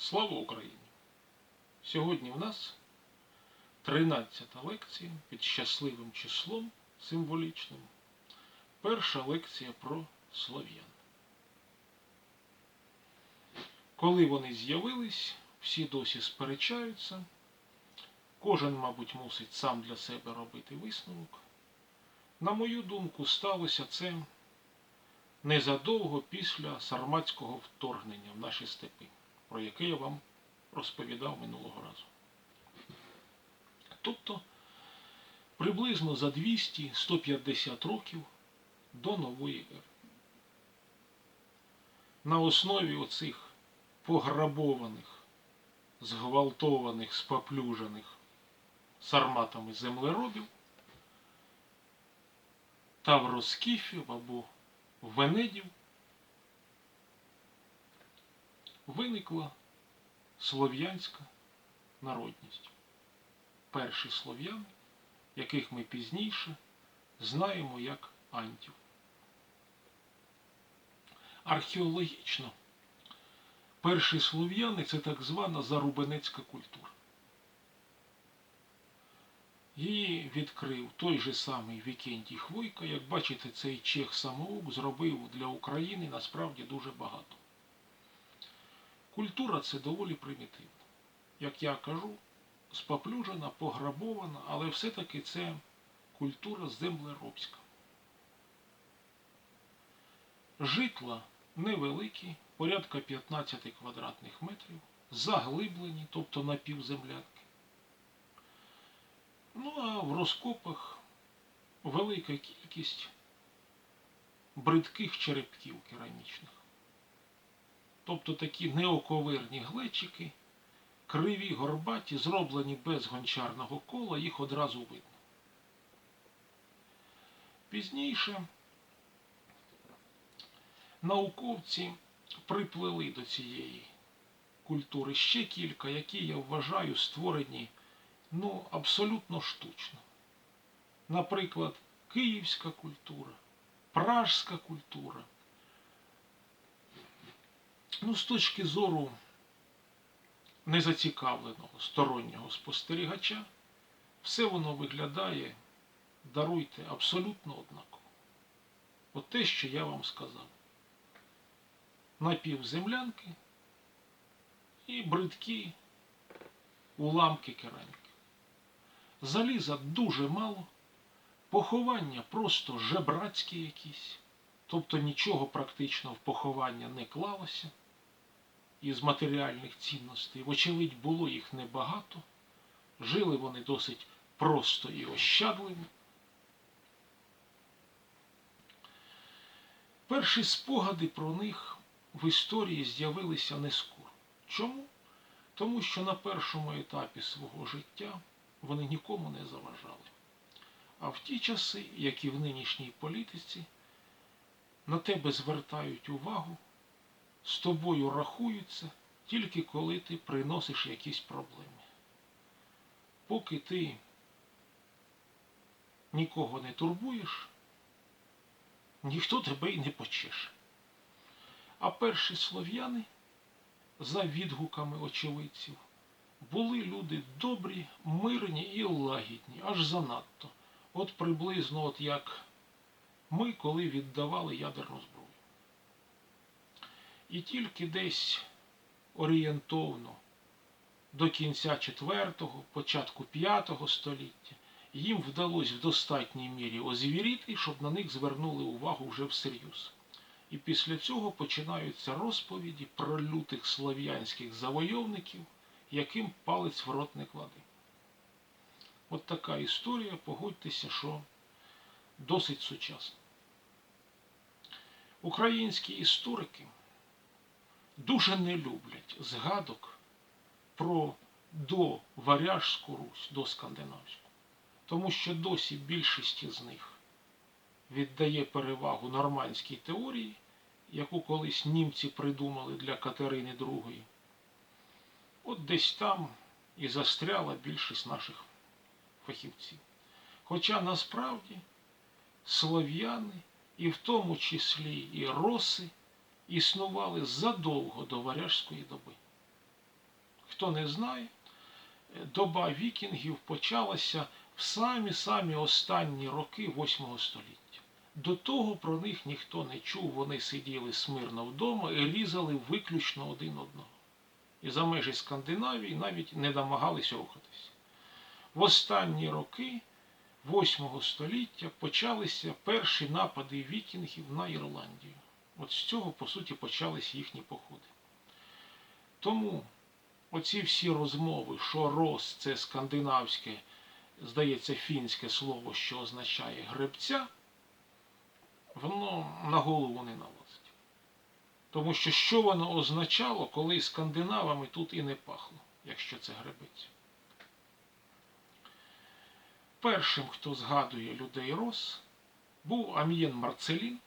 Слава Україні! Сьогодні в нас 13 лекція під щасливим числом символічним. Перша лекція про слов'ян. Коли вони з'явились, всі досі сперечаються. Кожен, мабуть, мусить сам для себе робити висновок. На мою думку, сталося це незадовго після сарматського вторгнення в наші степи, про яке я вам розповідав минулого разу. Тобто приблизно за 200-150 років до нової ери. На основі оцих пограбованих, зґвалтованих, споплюжених сарматами землеробів тавроскіфів або венедів виникла слов'янська народність. Перші слов'яни, яких ми пізніше знаємо як антів. Археологічно перші слов'яни це так звана зарубенецька культура. Її відкрив той же самий Вікентій Хвойка. Як бачите, цей чех самоук зробив для України насправді дуже багато. Культура це доволі примітивна. Як я кажу, споплюжена, пограбована, але все-таки це культура землеробська. Житла невеликі, порядка 15 квадратних метрів, заглиблені, тобто напівземлянки. Ну, а в розкопах велика кількість бридких черепків керамічних. Тобто такі неоковирні глечики, криві, горбаті, зроблені без гончарного кола, їх одразу видно. Пізніше науковці приплели до цієї культури ще кілька, які я вважаю створені ну, абсолютно штучно. Наприклад, київська культура, пражська культура. Ну, з точки зору незацікавленого стороннього спостерігача, все воно виглядає, даруйте, абсолютно однаково. От те, що я вам сказав. Напівземлянки і бридкі уламки кераміки. Заліза дуже мало, поховання просто жебрацькі якісь, тобто нічого практично в поховання не клалося із матеріальних цінностей. Вочевидь, було їх небагато, жили вони досить просто і ощадливо. Перші спогади про них в історії з'явилися не скоро. Чому? Тому що на першому етапі свого життя вони нікому не заважали. А в ті часи, як і в нинішній політиці, на тебе звертають увагу, з тобою рахуються тільки коли ти приносиш якісь проблеми. Поки ти нікого не турбуєш, ніхто тебе й не почеше. А перші слов'яни, за відгуками очевидців, були люди добрі, мирні і лагідні, аж занадто. От приблизно от як ми, коли віддавали ядерну зброю. І тільки десь орієнтовно до кінця IV, початку V століття їм вдалося в достатній мірі озвіріти, щоб на них звернули увагу вже всерйоз. І після цього починаються розповіді про лютих слов'янських завойовників яким палець в рот не клади. От така історія, погодьтеся, що досить сучасна. Українські історики дуже не люблять згадок про доваряжську Русь, до Скандинавську, тому що досі більшість з них віддає перевагу нормандській теорії, яку колись німці придумали для Катерини II. От десь там і застряла більшість наших фахівців. Хоча насправді слов'яни, і в тому числі і роси, існували задовго до варяжської доби. хто не знає, доба вікінгів почалася в самі-самі останні роки 8 століття. До того про них ніхто не чув, вони сиділи смирно вдома і різали виключно один одного. І за межі Скандинавії навіть не намагались рухатися. В останні роки 8 століття почалися перші напади вікінгів на Ірландію. От з цього, по суті, почались їхні походи. Тому оці всі розмови, що рос це скандинавське, здається, фінське слово, що означає гребця, воно на голову не налазить. Тому що що воно означало, коли скандинавами тут і не пахло, якщо це гребець. Першим, хто згадує людей Рос, був Ам'єн Марцелін,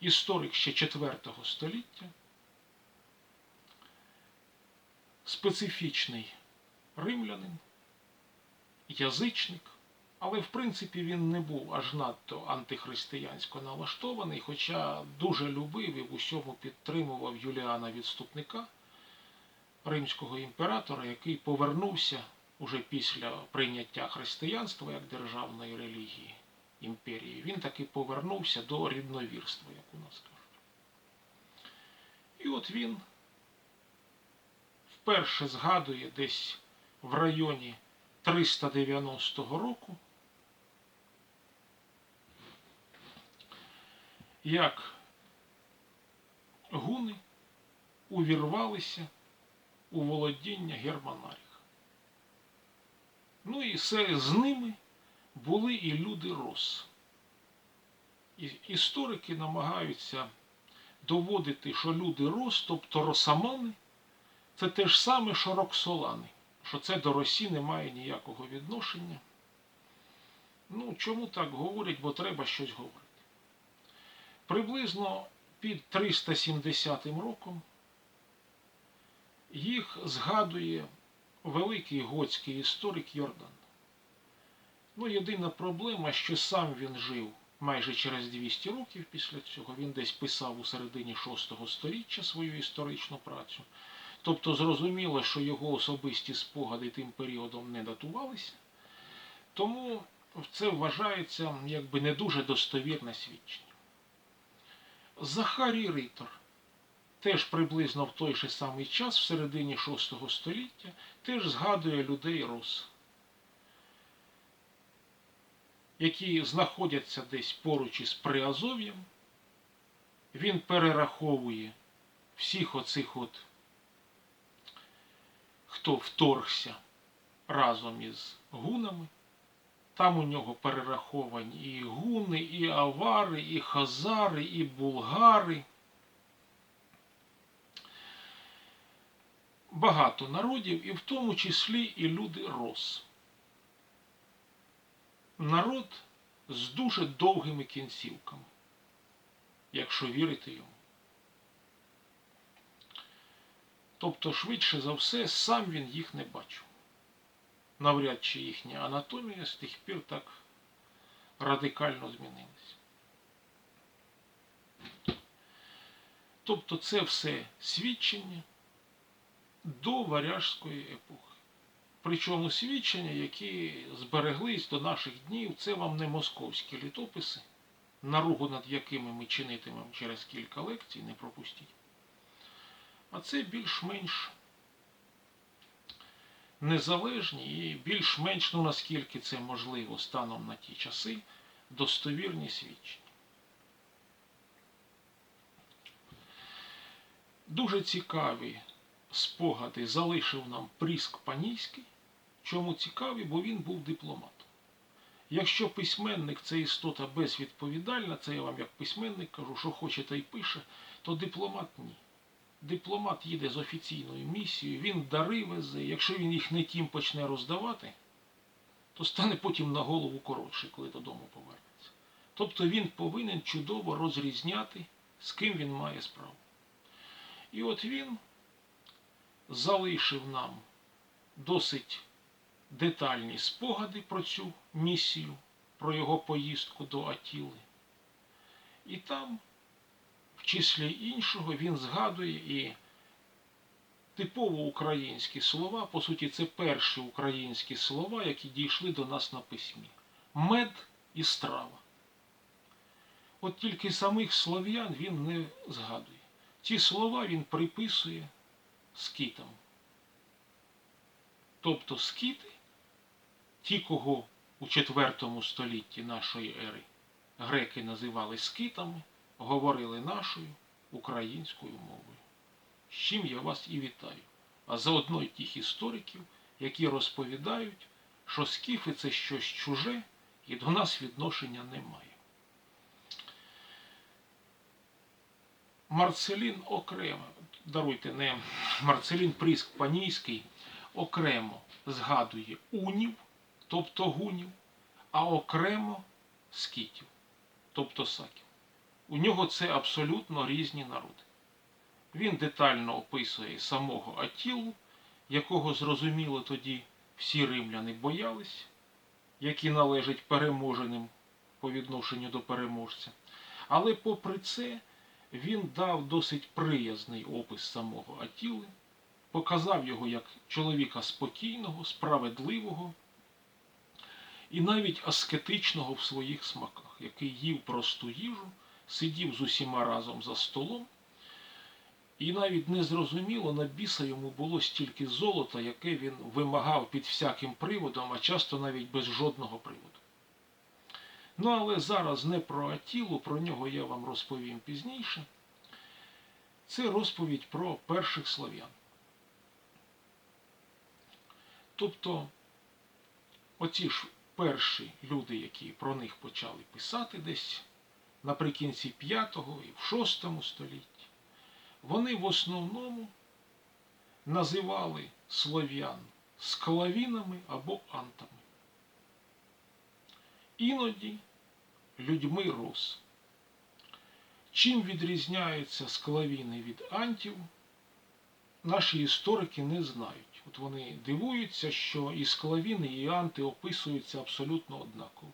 історик ще IV століття, специфічний римлянин, язичник, але в принципі він не був аж надто антихристиянсько налаштований, хоча дуже любив і в усьому підтримував Юліана Відступника, римського імператора, який повернувся уже після прийняття християнства як державної релігії імперії. Він таки повернувся до рідновірства, як у нас кажуть. І от він вперше згадує десь в районі 390 року, як гуни увірвалися у володіння Германаріха. Ну і серед з ними були і люди Рос. І історики намагаються доводити, що люди Рос, тобто росамани, це те ж саме, що роксолани, що це до Росії не має ніякого відношення. Ну, чому так говорять, бо треба щось говорити. Приблизно під 370 роком їх згадує великий готський історик Йордан. Ну, єдина проблема, що сам він жив майже через 200 років після цього. Він десь писав у середині 6 століття свою історичну працю. Тобто зрозуміло, що його особисті спогади тим періодом не датувалися. Тому це вважається якби не дуже достовірне свідчення. Захарій Ритор теж приблизно в той же самий час, в середині 6 століття, теж згадує людей Рос, які знаходяться десь поруч із Приазов'ям. Він перераховує всіх оцих от, хто вторгся разом із гунами. Там у нього перераховані і гуни, і авари, і хазари, і булгари. Багато народів, і в тому числі і люди Рос. Народ з дуже довгими кінцівками, якщо вірити йому. Тобто, швидше за все, сам він їх не бачив навряд чи їхня анатомія з тих пір так радикально змінилася. Тобто це все свідчення до варяжської епохи. Причому свідчення, які збереглись до наших днів, це вам не московські літописи, наругу над якими ми чинитимемо через кілька лекцій, не пропустіть. А це більш-менш незалежні і більш-менш, ну наскільки це можливо станом на ті часи, достовірні свідчення. Дуже цікаві спогади залишив нам Пріск Панійський. Чому цікаві? Бо він був дипломатом. Якщо письменник це істота безвідповідальна, це я вам як письменник кажу, що хоче, та й пише, то дипломат ні дипломат їде з офіційною місією, він дари везе. Якщо він їх не тім почне роздавати, то стане потім на голову коротше, коли додому повернеться. Тобто він повинен чудово розрізняти, з ким він має справу. І от він залишив нам досить детальні спогади про цю місію, про його поїздку до Атіли. І там в числі іншого він згадує і типово українські слова. По суті, це перші українські слова, які дійшли до нас на письмі. Мед і страва. От тільки самих слов'ян він не згадує. Ці слова він приписує скітам. Тобто скіти, ті, кого у IV столітті нашої ери греки називали скитами, говорили нашою українською мовою. З чим я вас і вітаю. А заодно й тих істориків, які розповідають, що скіфи це щось чуже і до нас відношення немає. Марцелін окремо, даруйте, не Марцелін Пріск Панійський окремо згадує унів, тобто гунів, а окремо скітів, тобто саків. У нього це абсолютно різні народи. Він детально описує самого Атілу, якого зрозуміло тоді всі римляни боялись, який належить переможеним по відношенню до переможця. Але попри це він дав досить приязний опис самого Атіли, показав його як чоловіка спокійного, справедливого і навіть аскетичного в своїх смаках, який їв просту їжу, сидів з усіма разом за столом. І навіть незрозуміло на біса йому було стільки золота, яке він вимагав під всяким приводом, а часто навіть без жодного приводу. Ну, але зараз не про Атілу, про нього я вам розповім пізніше. Це розповідь про перших слов'ян. Тобто, оці ж перші люди, які про них почали писати десь наприкінці 5 і в 6 столітті, вони в основному називали слов'ян склавінами або антами. Іноді людьми рос. Чим відрізняються склавіни від антів, наші історики не знають. От вони дивуються, що і склавіни, і анти описуються абсолютно однаково.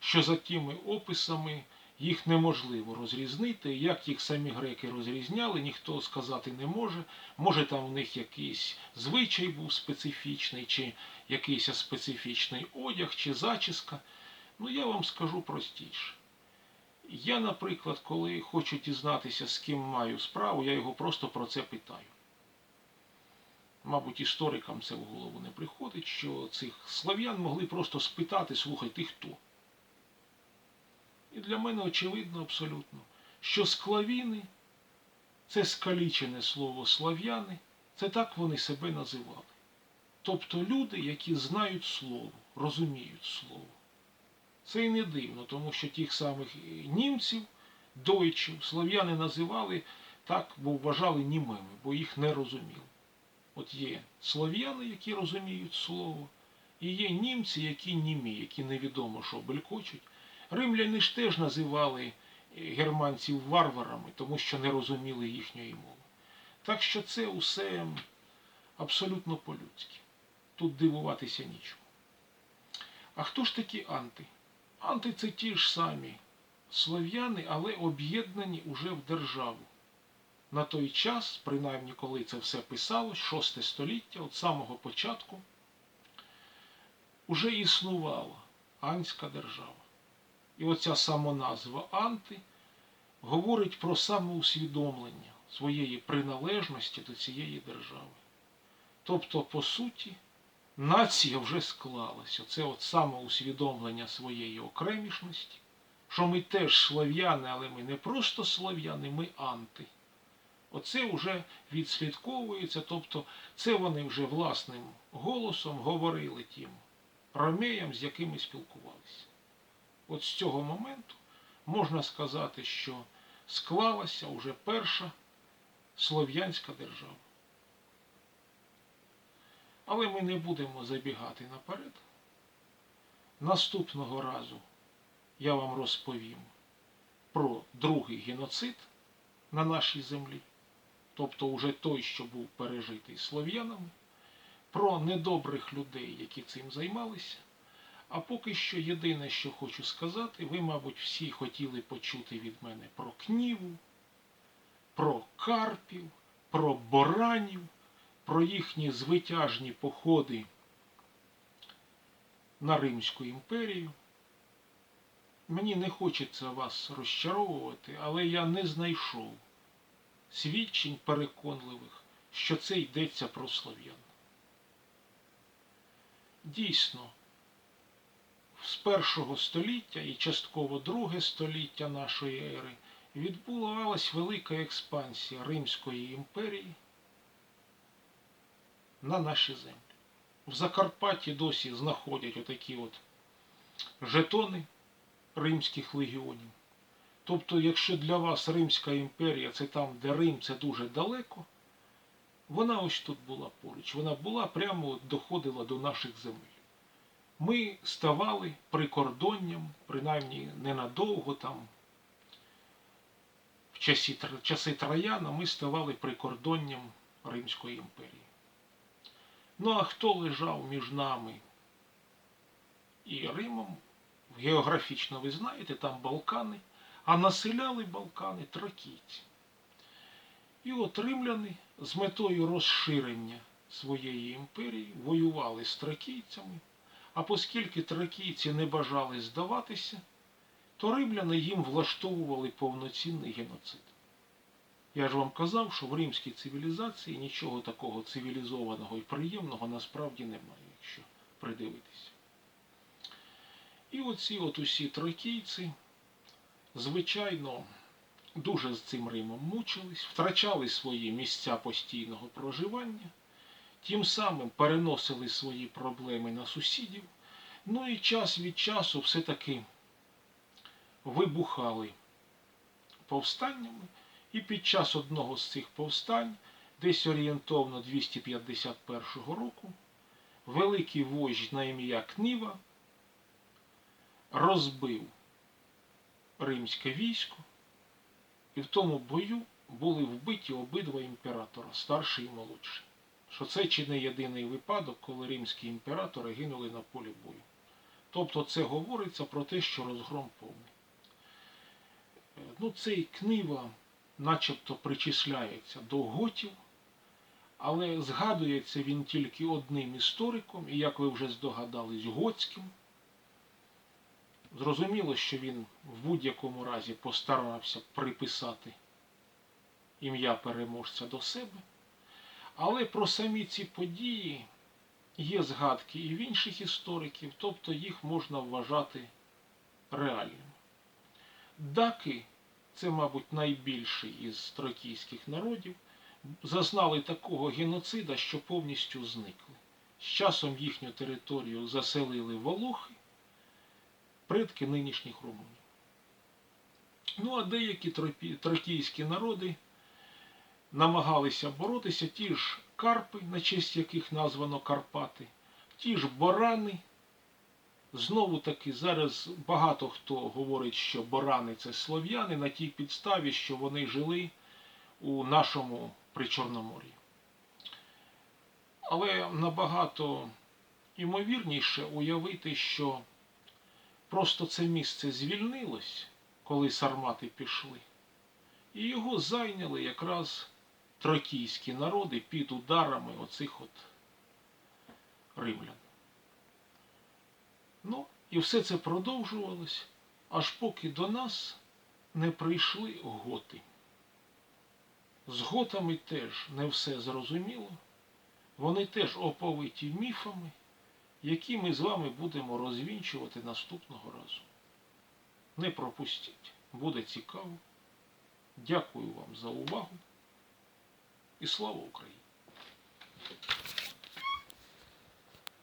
Що за тими описами їх неможливо розрізнити. Як їх самі греки розрізняли, ніхто сказати не може. Може там у них якийсь звичай був специфічний, чи якийсь специфічний одяг, чи зачіска. Ну, я вам скажу простіше. Я, наприклад, коли хочу дізнатися, з ким маю справу, я його просто про це питаю. Мабуть, історикам це в голову не приходить, що цих слав'ян могли просто спитати, слухай, ти хто? І для мене очевидно абсолютно, що склавіни це скалічене слово слав'яни, це так вони себе називали. Тобто люди, які знають слово, розуміють слово. Це і не дивно, тому що тих самих німців, дойчів, слов'яни називали так, бо вважали німими, бо їх не розуміли. От є слов'яни, які розуміють слово, і є німці, які німі, які невідомо що белькочуть. Римляни ж теж називали германців варварами, тому що не розуміли їхньої мови. Так що це усе абсолютно по-людськи. Тут дивуватися нічого. А хто ж такі анти? Анти це ті ж самі слов'яни, але об'єднані уже в державу. На той час, принаймні коли це все писалось, 6 століття, от самого початку, уже існувала Анська держава. І оця самоназва Анти говорить про самоусвідомлення своєї приналежності до цієї держави. Тобто, по суті, нація вже склалася. Це от самоусвідомлення своєї окремішності, що ми теж слов'яни, але ми не просто слов'яни, ми анти. Оце вже відслідковується, тобто це вони вже власним голосом говорили тим ромеям, з якими спілкувалися. От з цього моменту можна сказати, що склалася вже перша слов'янська держава. Але ми не будемо забігати наперед. Наступного разу я вам розповім про другий геноцид на нашій землі, тобто уже той, що був пережитий слов'янами, про недобрих людей, які цим займалися. А поки що єдине, що хочу сказати, ви, мабуть, всі хотіли почути від мене про кніву, про карпів, про боранів. про їхні звитяжні походи на Римську імперію. Мені не хочеться вас розчаровувати, але я не знайшов свідчень переконливих, що це йдеться про слов'ян. Дійсно, з першого століття і частково друге століття нашої ери відбувалась велика експансія Римської імперії на наші землі. В Закарпатті досі знаходять отакі от жетони римських легіонів. Тобто, якщо для вас Римська імперія це там, де Рим це дуже далеко, вона ось тут була поруч. Вона була прямо доходила до наших земель. Ми ставали прикордонням, принаймні ненадовго там, в часі, часи Трояна ми ставали прикордонням Римської імперії. Ну а хто лежав між нами і Римом? Географічно ви знаєте, там Балкани, а населяли Балкани тракійці. І от римляни з метою розширення своєї імперії воювали з тракійцями, а оскільки тракійці не бажали здаватися, то римляни їм влаштовували повноцінний геноцид. Я ж вам казав, що в римській цивілізації нічого такого цивілізованого і приємного насправді немає, якщо придивитися. І оці от усі тройкійці, звичайно, дуже з цим Римом мучились, втрачали свої місця постійного проживання, тим самим переносили свої проблеми на сусідів, ну і час від часу все-таки вибухали повстаннями, і під час одного з цих повстань, десь орієнтовно 251 року, великий вождь на ім'я Книва розбив римське військо, і в тому бою були вбиті обидва імператора, старший і молодший. Що це чи не єдиний випадок, коли римські імператори гинули на полі бою. Тобто це говориться про те, що розгром повний. Е, Ну, цей книва начебто причисляється до готів, але згадується він тільки одним істориком, і як ви вже здогадались, готським. Зрозуміло, що він в будь-якому разі постарався приписати ім'я переможця до себе. Але про самі ці події є згадки і в інших істориків, тобто їх можна вважати реальними. Даки, це, мабуть, найбільший із тракійських народів, зазнали такого геноцида, що повністю зникли. З часом їхню територію заселили волохи, предки нинішніх румунів. Ну, а деякі тракійські народи намагалися боротися ті ж карпи, на честь яких названо Карпати, ті ж борани. Знову таки, зараз багато хто говорить, що борани це слов'яни на тій підставі, що вони жили у нашому Причорномор'ї. Але набагато імовірніше уявити, що просто це місце звільнилось, коли сармати пішли, і його зайняли якраз трокійські народи під ударами оцих от римлян. Ну, і все це продовжувалось, аж поки до нас не прийшли готи. З готами теж не все зрозуміло, вони теж оповиті міфами, які ми з вами будемо розвінчувати наступного разу. Не пропустіть, буде цікаво. Дякую вам за увагу і слава Україні!